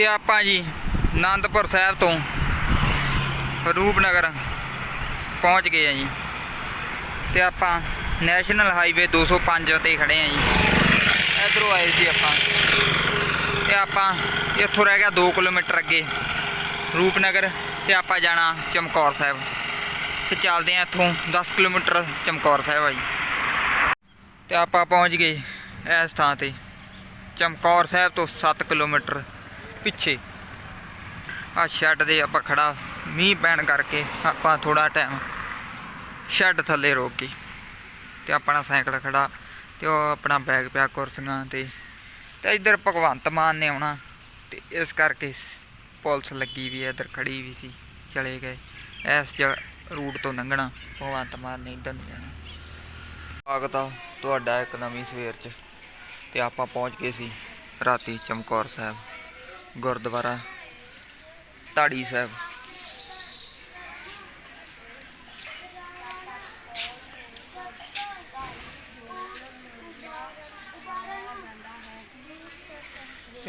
ਤੇ ਆਪਾਂ ਜੀ ਆਨੰਦਪੁਰ ਸਾਹਿਬ ਤੋਂ ਰੂਪਨਗਰ ਪਹੁੰਚ ਗਏ ਆ ਜੀ। ਤੇ ਆਪਾਂ ਨੈਸ਼ਨਲ ਹਾਈਵੇ 205 ਤੇ ਖੜੇ ਆ ਜੀ। ਇਧਰੋਂ ਆਏ ਸੀ ਆਪਾਂ। ਤੇ ਆਪਾਂ ਇੱਥੋਂ ਰਹਿ ਗਿਆ 2 ਕਿਲੋਮੀਟਰ ਅੱਗੇ ਰੂਪਨਗਰ ਤੇ ਆਪਾਂ ਜਾਣਾ ਚਮਕੌਰ ਸਾਹਿਬ। ਤੇ ਚੱਲਦੇ ਆ ਇੱਥੋਂ 10 ਕਿਲੋਮੀਟਰ ਚਮਕੌਰ ਸਾਹਿਬ ਆ ਜੀ। ਤੇ ਆਪਾਂ ਪਹੁੰਚ ਗਏ ਇਸ ਥਾਂ ਤੇ। ਚਮਕੌਰ ਸਾਹਿਬ ਤੋਂ 7 ਕਿਲੋਮੀਟਰ ਪਿੱਛੇ। ਆ ਸ਼ੈੱਡ ਦੇ ਆਪਾਂ ਖੜਾ, ਮੀਂਹ ਪੈਣ ਕਰਕੇ ਆਪਾਂ ਥੋੜਾ ਟਾਈਮ ਸ਼ੈੱਡ ਥੱਲੇ ਰੋਕ ਕੇ ਤੇ ਆਪਣਾ ਸਾਈਕਲ ਖੜਾ ਤੇ ਉਹ ਆਪਣਾ ਬੈਗ ਪਿਆ ਕੁਰਸੀਆਂ ਤੇ। ਤੇ ਇੱਧਰ ਭਗਵੰਤ ਮਾਨ ਨੇ ਆਉਣਾ ਤੇ ਇਸ ਕਰਕੇ ਪੁਲਿਸ ਲੱਗੀ ਵੀ ਹੈ ਇੱਧਰ ਖੜੀ ਵੀ ਸੀ, ਚਲੇ ਗਏ। ਇਸ ਜ ਰੂਟ ਤੋਂ ਲੰਘਣਾ, ਭਗਵੰਤ ਮਾਨ ਨੇ ਇੱਧਰ ਨੂੰ ਜਾਣਾ। ਸਵਾਗਤ ਆ ਤੁਹਾਡਾ ਇੱਕ ਨਵੀਂ ਸਵੇਰ 'ਚ। ਤੇ ਆਪਾਂ ਪਹੁੰਚ ਗਏ ਸੀ ਰਾਤੀ ਚਮਕੌਰ ਸਾਹਿਬ। ਗੁਰਦੁਆਰਾ, ਧਾੜੀ ਸਾਹਿਬ।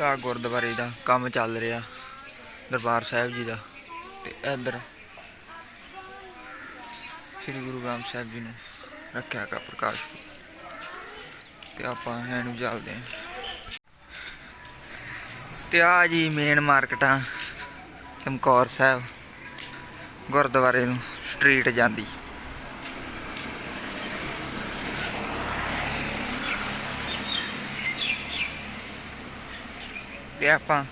ਆ ਗੁਰਦੁਆਰੇ ਦਾ ਕੰਮ ਚੱਲ ਰਿਹਾ, ਦਰਬਾਰ ਸਾਹਿਬ ਜੀ ਦਾ ਤੇ ਇੱਧਰ ਸ੍ਰੀ ਗੁਰੂ ਗ੍ਰੰਥ ਸਾਹਿਬ ਜੀ ਨੇ ਰੱਖਿਆ ਕਾ ਪ੍ਰਕਾਸ਼। ਤੇ ਆਪਾਂ ਇਹਨੂੰ ਨੂੰ ਚੱਲਦੇ ਹਾਂ। ਤੇ ਆ ਜੀ ਮੇਨ ਮਾਰਕਟਾਂ ਚਮਕੌਰ ਸਾਹਿਬ, ਗੁਰਦੁਆਰੇ ਨੂੰ ਸਟਰੀਟ ਜਾਂਦੀ। ਤੇ ਆਪਾਂ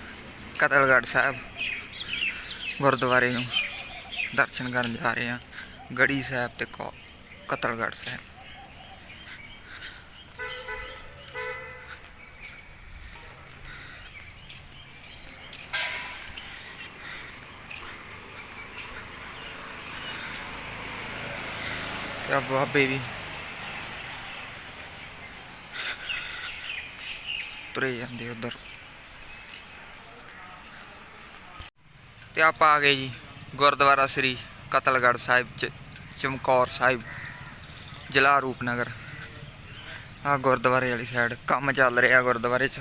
ਕਤਲਗੜ੍ਹ ਸਾਹਿਬ, ਗੁਰਦੁਆਰੇ ਨੂੰ ਦਰਸ਼ਨ ਕਰਨ ਜਾ ਰਹੇ ਹਾਂ ਗੜੀ ਸਾਹਿਬ ਤੇ ਕੋ- ਕਤਲਗੜ੍ਹ ਸਾਹਿਬ। ਤੇ ਆ ਤੁਰੇ ਜਾਂਦੇ ਉਧਰ। ਤੇ ਆਪਾਂ ਆ ਗਏ ਜੀ ਗੁਰਦੁਆਰਾ ਸ੍ਰੀ ਕਤਲਗੜ੍ਹ ਸਾਹਿਬ ਚ, ਚਮਕੌਰ ਸਾਹਿਬ, ਜ਼ਿਲ੍ਹਾ ਰੂਪਨਗਰ। ਆ ਗੁਰਦੁਆਰੇ ਵਾਲੀ ਸਾਈਡ ਕੰਮ ਚੱਲ ਰਿਹਾ ਗੁਰਦੁਆਰੇ ਚ।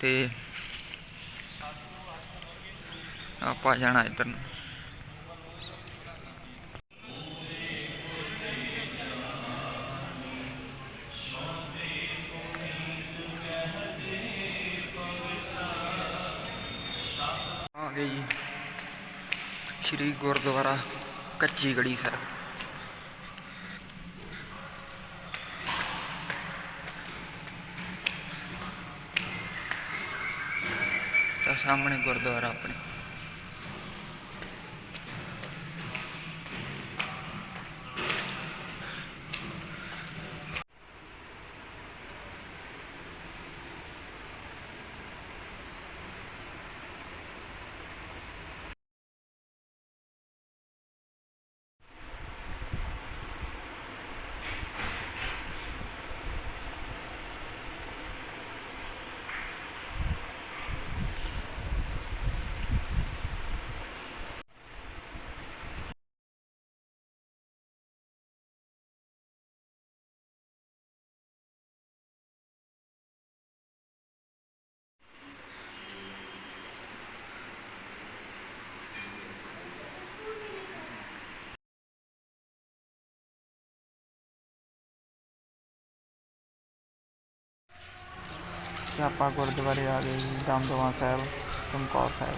ਤੇ ਆਪਾਂ ਜਾਣਾ ਇੱਧਰ ਨੂੰ। ਸ਼੍ਰੀ ਗੁਰਦੁਆਰਾ ਕੱਚੀ ਗੜੀ ਸਾਹਿਬ ਸਾਹਮਣੇ ਗੁਰਦੁਆਰਾ ਆਪਣੇ। ਤੇ ਆਪਾਂ ਗੁਰਦੁਆਰੇ ਆ ਗਏ ਜੀ ਦਮਦਮਾ ਸਾਹਿਬ ਚਮਕੌਰ ਸਾਹਿਬ।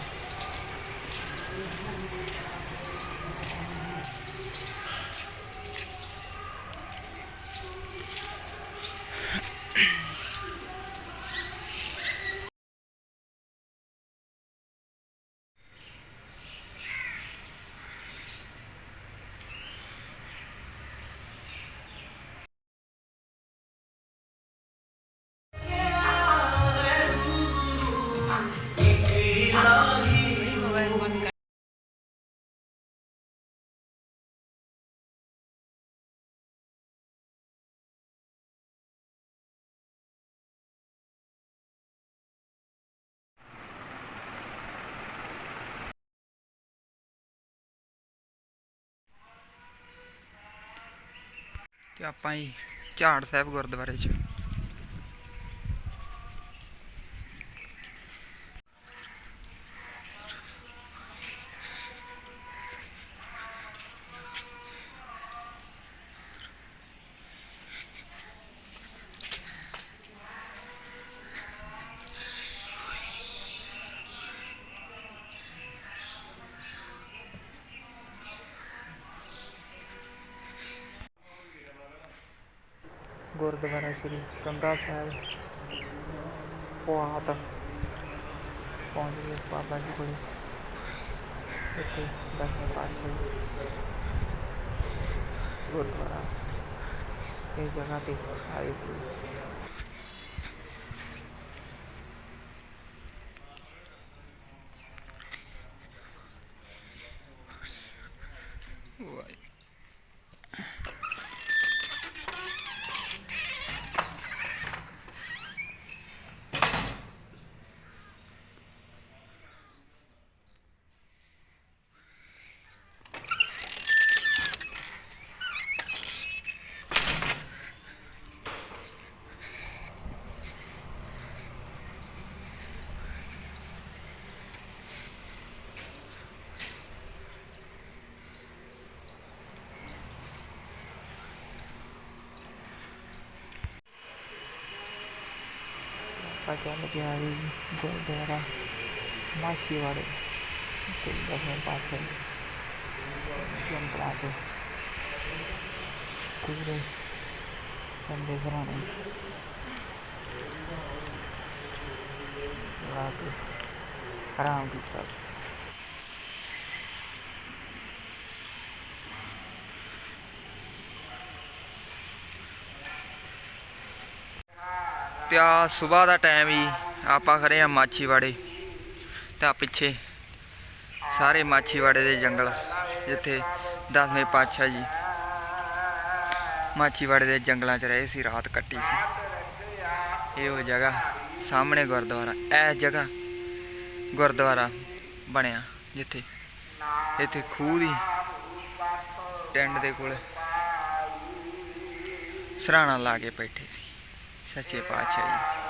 ਤੇ ਆਪਾਂ ਜੀ ਝਾੜ ਸਾਹਿਬ ਗੁਰਦੁਆਰੇ 'ਚ। ਗੁਰਦੁਆਰਾ ਸ੍ਰੀ ਗੰਗਾ ਸਾਹਿਬ ਪੁਆਤ ਪਹੁੰਚ ਗਏ ਬਾਬਾ ਜੀ ਕੋਲ ਇੱਥੇ ਦਸਵੇਂ ਪਾਤਸ਼ਾਹ ਜੀ ਗੁਰਦੁਆਰਾ ਇਸ ਜਗ੍ਹਾ ਤੇ ਆਏ ਸੀ ਆਪਾਂ ਚੱਲ ਗਿਆ ਜੀ ਗੁਰਦੁਆਰਾ ਮਾਛੀਵਾੜੇ ਤੇ ਦਸਵੇਂ ਪਾਤਸ਼ਾਹ ਜੰਤਰਾ ਚ ਕੁਰੇ ਬੰਦੇ ਸਰਾਣੇ ਲਾ ਆਰਾਮ ਕੀਤਾ ਤੇ ਆ ਸਵੇਰ ਦਾ ਟਾਈਮ ਹੀ ਆਪਾਂ ਖੜੇ ਆ ਮਾਛੀਵਾੜੇ, ਤੇ ਆ ਪਿੱਛੇ ਸਾਰੇ ਮਾਛੀਵਾੜੇ ਦੇ ਜੰਗਲ, ਜਿੱਥੇ ਦਸਵੇਂ ਪਾਤਸ਼ਾਹ ਜੀ ਮਾਛੀਵਾੜੇ ਦੇ ਜੰਗਲਾਂ 'ਚ ਰਹੇ ਸੀ, ਰਾਤ ਕੱਟੀ ਸੀ। ਇਹ ਉਹ ਜਗ੍ਹਾ ਸਾਹਮਣੇ ਗੁਰਦੁਆਰਾ, ਇਹ ਜਗ੍ਹਾ ਗੁਰਦੁਆਰਾ ਬਣਿਆ, ਜਿੱਥੇ, ਇੱਥੇ ਖੂਹ ਦੀ ਟੈਂਡ ਦੇ ਕੋਲ ਸਰਾਣਾ ਲਾ ਕੇ ਬੈਠੇ ਸੀ। ਸੱਚੇ ਪਾਤਸ਼ਾਹ ਜੀ